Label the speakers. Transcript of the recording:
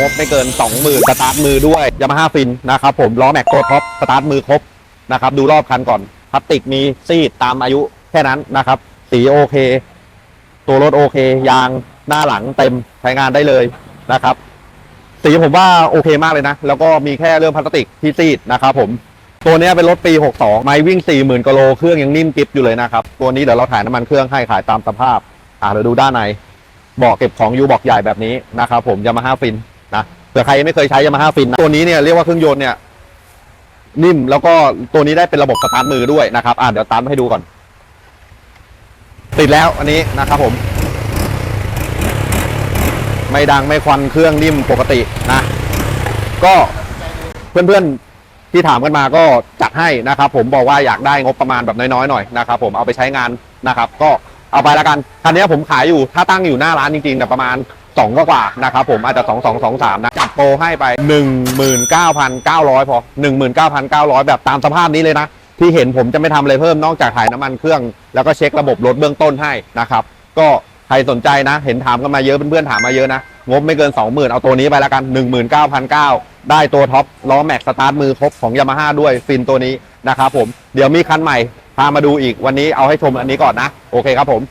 Speaker 1: งบไม่เกิน 20,000 สตาร์ทมือด้วยยามาฮ่าฟินนะครับผมล้อแม็กตัวท็อปสตาร์ทมือครบนะครับดูรอบคันก่อนพลาสติกมีซีดตามอายุแค่นั้นนะครับ สีโอเค ตัวรถโอเค ยางหน้าหลังเต็มใช้งานได้เลยนะครับ สีผมว่าโอเคมากเลยนะ แล้วก็มีแค่เรื่องพลาสติกที่ซีดนะครับผมตัวนี้เป็นรถปี 62 ไม้วิ่ง 40,000กิโลเครื่องยังนิ่มกริบอยู่เลยนะครับ ตัวนี้เดี๋ยวเราถ่ายน้ำมันเครื่องให้ขายตามสภาพ อ่าเดี๋ยวดูด้านในบอกเก็บของยูบอกใหญ่แบบนี้นะครับผมยามาฮ่าฟิน นะเผื่อใครยังไม่เคยใช้ยามาฮ่าฟินนะตัวนี้เนี่ยเรียกว่าเครื่องยนต์เนี่ยนิ่มแล้วก็ตัวนี้ได้เป็นระบบสตาร์ทมือด้วยนะครับอ่าเดี๋ยวตามให้ดูก่อน ติดแล้วอันนี้นะครับผม ไม่ดังไม่ควันเครื่องนิ่มปกตินะ ก็เพื่อนๆที่ถามกันมาก็จัดให้นะครับ ผมบอกว่าอยากได้งบประมาณแบบน้อยๆหน่อยนะครับผมเอาไปใช้งานนะครับ ก็เอาไปแล้วกันคันนี้ผมขายอยู่ถ้าตั้งอยู่หน้าร้านจริงๆแต่ประมาณ 2ก็กว่าๆนะครับผมอาจจะ2 2 2 3นะจัดโปรให้ไป19,900พอ19,900แบบตามสภาพนี้เลยนะ ที่เห็นผมจะไม่ทำอะไรเพิ่มนอกจากถ่ายน้ำมันเครื่อง แล้วก็เช็คระบบรถเบื้องต้นให้นะครับ ก็ใครสนใจนะ เห็นถามกันมาเยอะเพื่อนๆถามมาเยอะนะ งบไม่เกิน 20,000 เอาตัวนี้ไปแล้วกัน 19,900 ได้ตัวท็อปล้อแม็กสตาร์ทมือครบของยามาฮ่าด้วยฟินตัวนี้นะครับผมเดี๋ยวมีคันใหม่พามาดูอีกวันนี้เอาให้ชมอันนี้ก่อนนะ โอเคครับผม